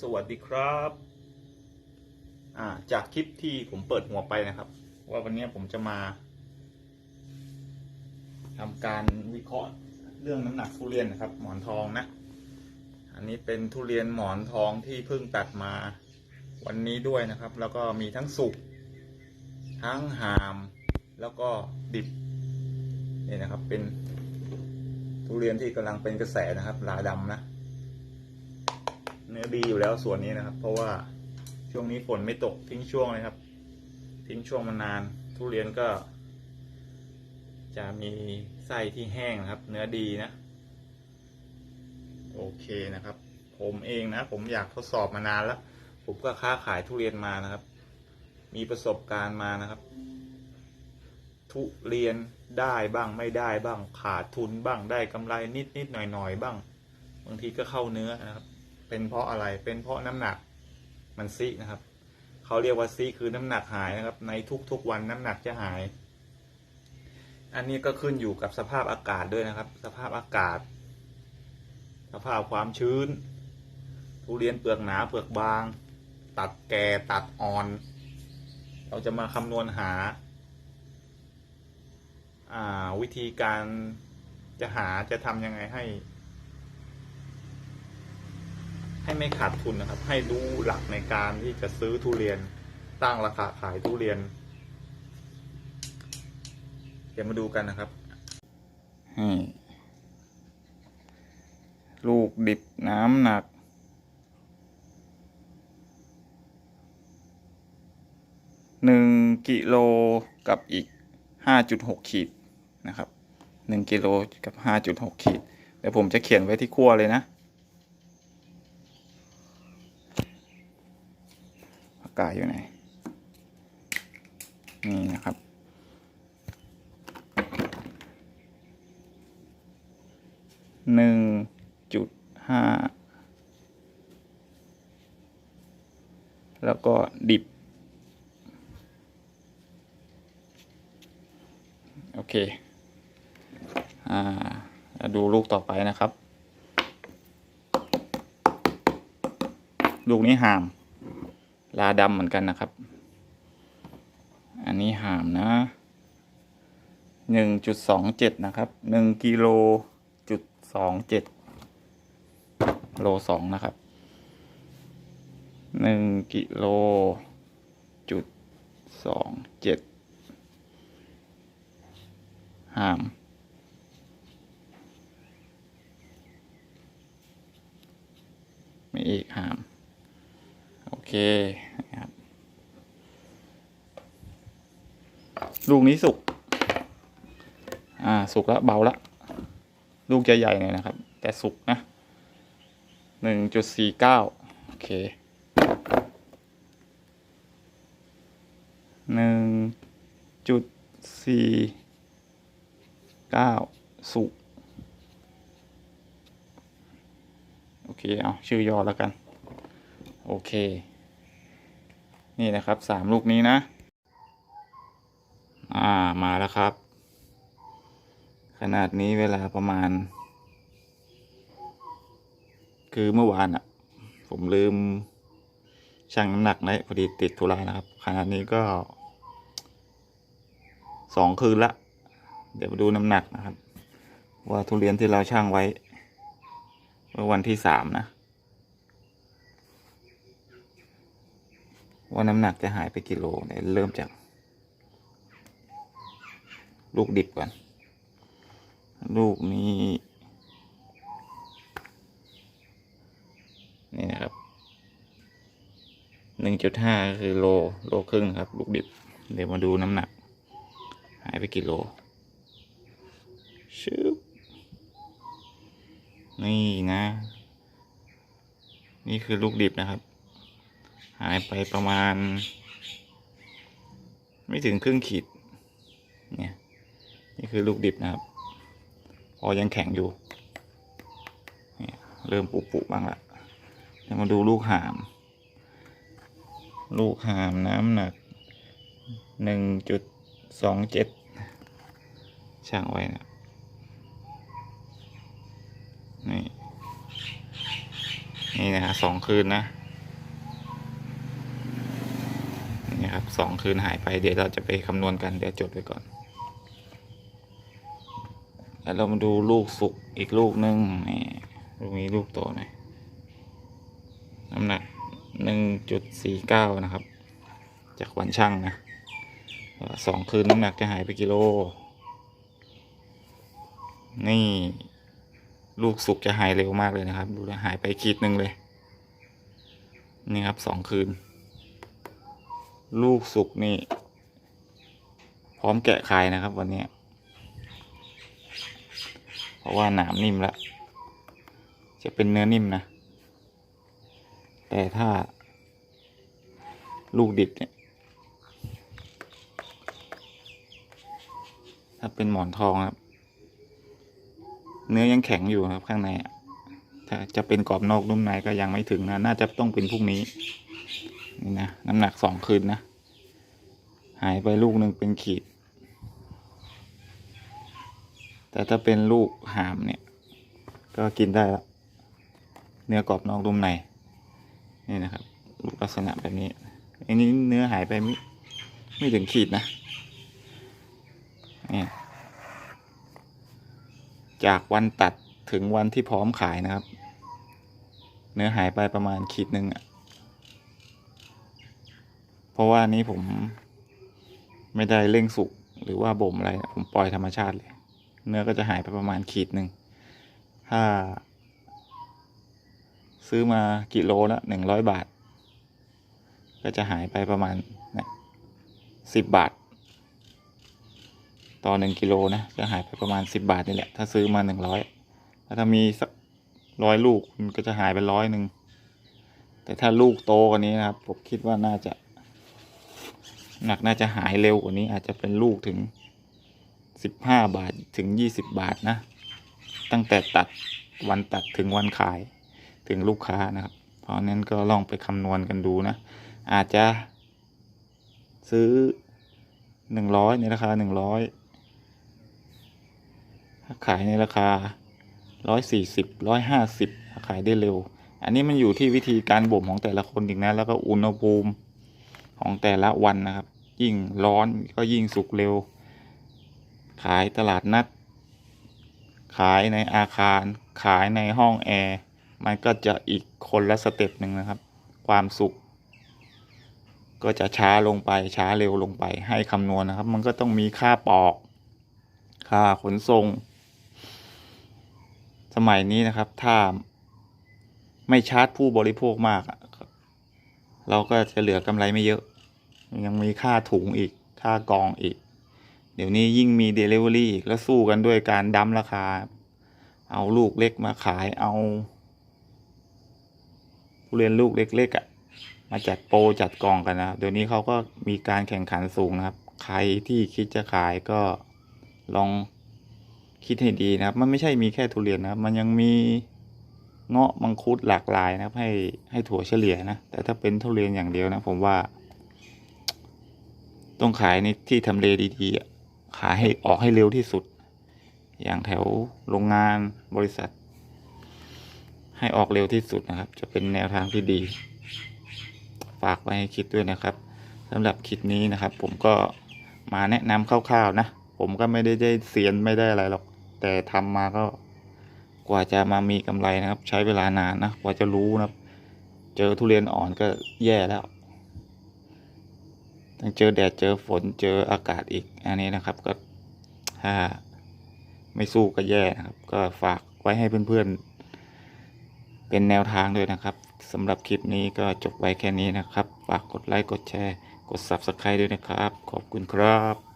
สวัสดีครับอ่าจากคลิปที่ผมเปิดหัวไปนะครับ ว่าวันนี้ผมจะมาทำการวิเคราะห์เรื่องน้ำหนักทุเรียนนะครับ หมอนทองนะ อันนี้เป็นทุเรียนหมอนทองที่เพิ่งตัดมาวันนี้ด้วยนะครับ แล้วก็มีทั้งสุกทั้งหาม แล้วก็ดิบนี่นะครับเป็นทุเรียนที่กำลังเป็นกระแสนะครับลาดำนะ เนื้อดีอยู่แล้วส่วนนี้นะครับ เพราะว่าช่วงนี้ฝนไม่ตกทิ้งช่วงเลยครับ ทิ้งช่วงมานาน ทุเรียนก็ จะมีไส้ที่แห้งนะครับ เนื้อดีนะ โอเคนะครับ ผมเองนะ ผมอยากทดสอบมานานแล้ว ผมก็ค้าขายทุเรียนมานะครับ มีประสบการณ์มานะครับ ทุเรียนได้บ้างไม่ได้บ้าง ขาดทุนบ้างได้กำไรนิดนิดหน่อยหน่อยบ้าง บางทีก็เข้าเนื้อนะครับ เป็นเพราะอะไร เป็นเพราะน้ำหนักมันซินะครับ เขาเรียกว่าซิคือน้ำหนักหายนะครับ ในทุกๆวันน้ำหนักจะหาย อันนี้ก็ขึ้นอยู่กับสภาพอากาศด้วยนะครับ สภาพอากาศ สภาพความชื้น ทุเรียนเปลือกหนาเปลือกบาง ตัดแก่ตัดอ่อน เราจะมาคำนวณหาาวิธีการจะหาจะทำยังไงให้ ให้ไม่ขาดทุนนะครับ ให้รู้หลักในการที่จะซื้อทุเรียนตั้งราคาขายทุเรียน เดี๋ยวมาดูกันนะครับลูกดิบน้ำหนัก หนึ่งกิโลกับอีกห้าจุดหกขีดนะครับหนึ่งกิโลกับห้าจุดหกขีด เดี๋ยวผมจะเขียนไว้ที่ขั้วเลยนะ ปา กาอยู่ไหน นี่นะครับ หนึ่งจุดห้า แล้วก็ดิบ โอเค อ่า ดูลูกต่อไปนะครับ ลูกนี้ห่าม ลาดำเหมือนกันนะครับ อันนี้หามนะหนึ่งจุดสองเจ็ดนะครับหนึ่งกิโลจุดสองเจ็ดโลสองนะครับหนึ่งกิโลจุดสองเจ็ดหาม มีอีกหาม เคนะครับลูกนี้สุก อ่า สุกแล้วเบาแล้วลูกจะใหญ่หน่อยนะครับ แต่สุกนะหนึ่งจุดสี่เก้าโอเคหนึ่งจุดสี่เก้าสุก โอเค เอา ชื่อย่อแล้วกัน โอเค นี่นะครับสามลูกนี้นะ อ่ามาแล้วครับ ขนาดนี้เวลาประมาณ คือเมื่อวานอะ่ะ ผมลืมชั่งน้ำหนักได้พอดีติดธุระนะครับ ขนาดนี้ก็สองคืนละ เดี๋ยวมาดูน้ำหนักนะครับ ว่าทุเรียนที่เราชั่งไว้ เมื่อวันที่สามนะ ว่าน้ำหนักจะหายไปกิโลเนี่ยเริ่มจาก ลูกดิบก่อน ลูกนี้นี่นะครับหนึ่งจุดห้าคือโลโลครึ่งครับ ลูกดิบ เดี๋ยวมาดูน้ำหนัก หายไปกี่โลชึบนี่นะ นี่คือลูกดิบนะครับ หายไปประมาณ ไม่ถึงครึ่งขีด เนี่ย นี่คือลูกดิบนะครับ พอยังแข็งอยู่เนี่ยเริ่มปุปุบ้างละเดี๋ยวมาดูลูกหาม ลูกหามน้ำหนักหนึ่งจุดสองเจ็ดช่างไว้นะนี่ นี่นะฮะสองคืนนะ สองคืนหายไปเดี๋ยวเราจะไปคำนวณกันเดี๋ยวจดไว้ก่อน แล้วเรามาดูลูกสุกอีกลูกหนึ่งนี่ลูกนี้ลูกโตหน่อยน้ำหนักหนึ่งจุดสี่เก้านะครับ จากวันช่างนะสองคืนน้ำหนักจะหายไปกิโล นี่ลูกสุกจะหายเร็วมากเลยนะครับ ดูแลหายไปขีดหนึ่งเลย นี่ครับสองคืน ลูกสุกนี่ พร้อมแกะขายนะครับ วันนี้ เพราะว่าหนามนิ่มแล้ว จะเป็นเนื้อนิ่มนะ แต่ถ้า ลูกดิบเนี่ย ถ้าเป็นหมอนทองครับ เนื้อยังแข็งอยู่ครับข้างในถ้าจะเป็นกรอบนอกนุ่มในก็ยังไม่ถึงนะ น่าจะต้องเป็นพรุ่งนี้ นี่นะ น้ำหนักสองคืนนะ หายไปลูกหนึ่งเป็นขีด แต่ถ้าเป็นลูกหามเนี่ย ก็กินได้แล้วเนื้อกรอบนอกนุ่มใน นี่นะครับ ลูกลักษณะแบบนี้ อันนี้เนื้อหายไปไม่ไม่ถึงขีดนะ นี่ จากวันตัดถึงวันที่พร้อมขายนะครับ เนื้อหายไปประมาณขีดหนึ่งอะ ราะว่านี้ผมไม่ได้เร่งสุกหรือว่าบ่มอะไร ผมปล่อยธรรมชาติเลย เนื้อก็จะหายไปประมาณขีดหนึ่งถ้า ซื้อมากิโลละหนึ่งร้อยบาท ก็จะหายไปประมาณนะสิบบาท ต่อหนึ่งกิโลนะจะหายไปประมาณสิบบาทนี่แหละ ถ้าซื้อมาหนึ่งร้อยถ้ามีสักร้อยลูกมันก็จะหายไปร้อยหนึ่งแต่ถ้าลูกโตกว่านี้นะครับ ผมคิดว่าน่าจะ หนักน่าจะหายเร็วกว่านี้อาจจะเป็นลูกถึงสิบห้าบาทถึงยี่สิบบาทนะ ตั้งแต่ตัดวันตัดถึงวันขายถึงลูกค้านะครับ เพราะนั้นก็ลองไปคำนวณกันดูนะ อาจจะ ซื้อหนึ่งร้อยในราคาหนึ่งร้อยถ้าขายในราคาร้อยสี่สิบร้อยห้าสิบขายได้เร็ว อันนี้มันอยู่ที่วิธีการบ่มของแต่ละคนอีกนะ แล้วก็อุณหภูมิของแต่ละวันนะครับ ยิ่งร้อนก็ยิ่งสุกเร็ว ขายตลาดนัด ขายในอาคาร ขายในห้องแอร์ มันก็จะอีกคนละสเต็ปหนึ่งนะครับ ความสุขก็จะช้าลงไปช้าเร็วลงไปให้คำนวณนะครับ มันก็ต้องมีค่าปอก ค่าขนส่ง สมัยนี้นะครับ ถ้าไม่ชาร์จผู้บริโภคมาก เราก็จะเหลือกำไรไม่เยอะ ยังมีค่าถุงอีก ค่ากองอีก เดี๋ยวนี้ยิ่งมี Delivery อีกแล้วสู้กันด้วยการดั้มราคา เอาลูกเล็กมาขายเอาผู้เรียนลูกเล็กๆอะ่ะมาจัดโปรจัดกองกันนะครับเดี๋ยวนี้เขาก็มีการแข่งขันสูงนะครับ ใครที่คิดจะขายก็ลองคิดให้ดีนะครับ มันไม่ใช่มีแค่ทุเรียนนะครับ มันยังมีเงาะมังคุดหลากหลายนะครับ ให้ให้ถั่วเฉลี่ยนะ แต่ถ้าเป็นทุเรียนอย่างเดียวนะ ผมว่า ต้องขายในที่ทำเลดีๆ ขายให้ออกให้เร็วที่สุด อย่างแถวโรงงานบริษัท ให้ออกเร็วที่สุดนะครับ จะเป็นแนวทางที่ดี ฝากไว้ให้คิดด้วยนะครับสำหรับคลิปนี้นะครับ ผมก็มาแนะนำคร่าวๆนะ ผมก็ไม่ได้ได้เซียนไม่ได้อะไรหรอก แต่ทำมาก็กว่าจะมามีกำไรนะครับ ใช้เวลานานนะ กว่าจะรู้นะครับ เจอทุเรียนอ่อนก็แย่แล้ว ต้องเจอแดดเจอฝนเจออากาศอีก อันนี้นะครับก็ถ้าไม่สู้ก็แย่นะครับ ก็ฝากไว้ให้เพื่อนๆ เป็นแนวทางด้วยนะครับสำหรับคลิปนี้ก็จบไว้แค่นี้นะครับ ฝากกดไลค์กดแชร์ กด Subscribe ด้วยนะครับ ขอบคุณครับ